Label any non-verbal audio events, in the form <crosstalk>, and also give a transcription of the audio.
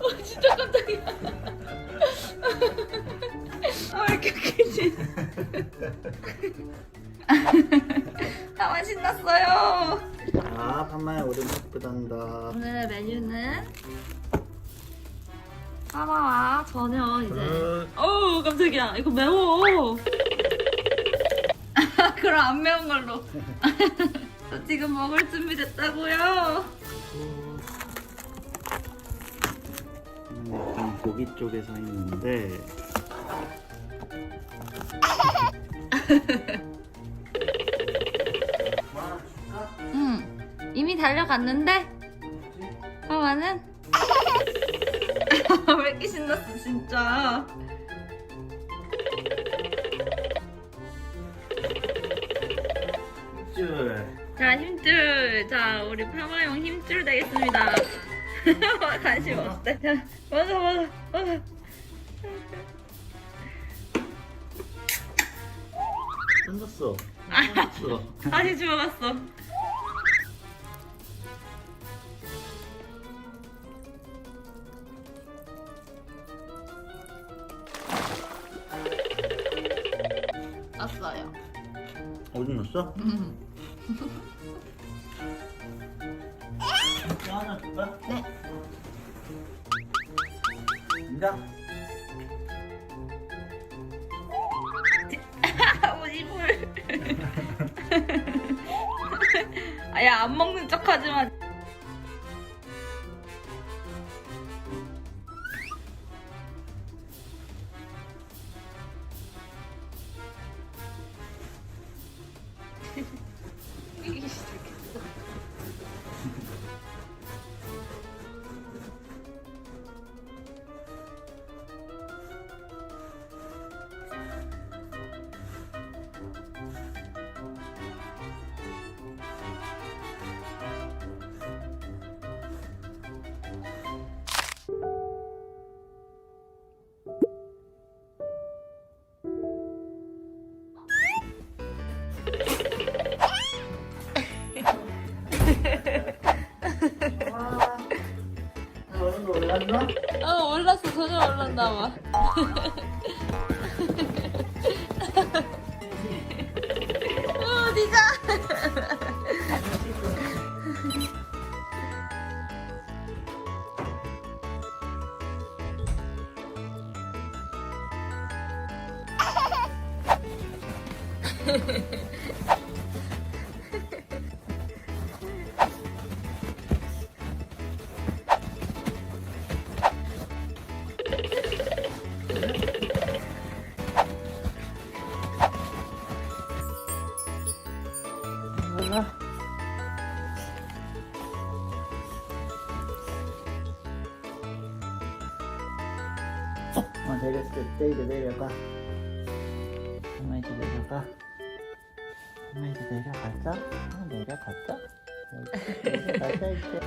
어, 진짜 깜짝이야. 아, 왜 이렇게 웃기지? 나만 신났어요. 아, 판마에 오름 예쁘단다. 오늘의 메뉴는 파마와 전혀 이제. 음. 어우, 깜짝이야. 이거 매워. <laughs> 그럼 안 매운 걸로. <laughs> 저 지금 먹을 준비 됐다고요. 음, 약간 고기 쪽에 서 있는데 응. 이미 달려갔는데? 파마는? <laughs> 왜 이렇게 신났어, 진짜. 줄. 자, 힘줄. 자, 우리 파마용 힘줄 되겠습니다. <laughs> 관심 없대. 자, 먹어, 먹어, 먹어. 던졌어. 아, 던졌어. 다시 주워갔어. 땄어요. 어디 넣었어? 음. 하나 줄까? 네. 인가? <laughs> <laughs> 아, 이불. 아야 안 먹는 척 하지 마. 전혀 올랐나 봐. 어디가? 올라. 어, 내렸을 때 이제 내려가. 엄마 이제 내려가. 엄마 이제 내려가자. 어, 내려가자. 여기 내려가자 이제.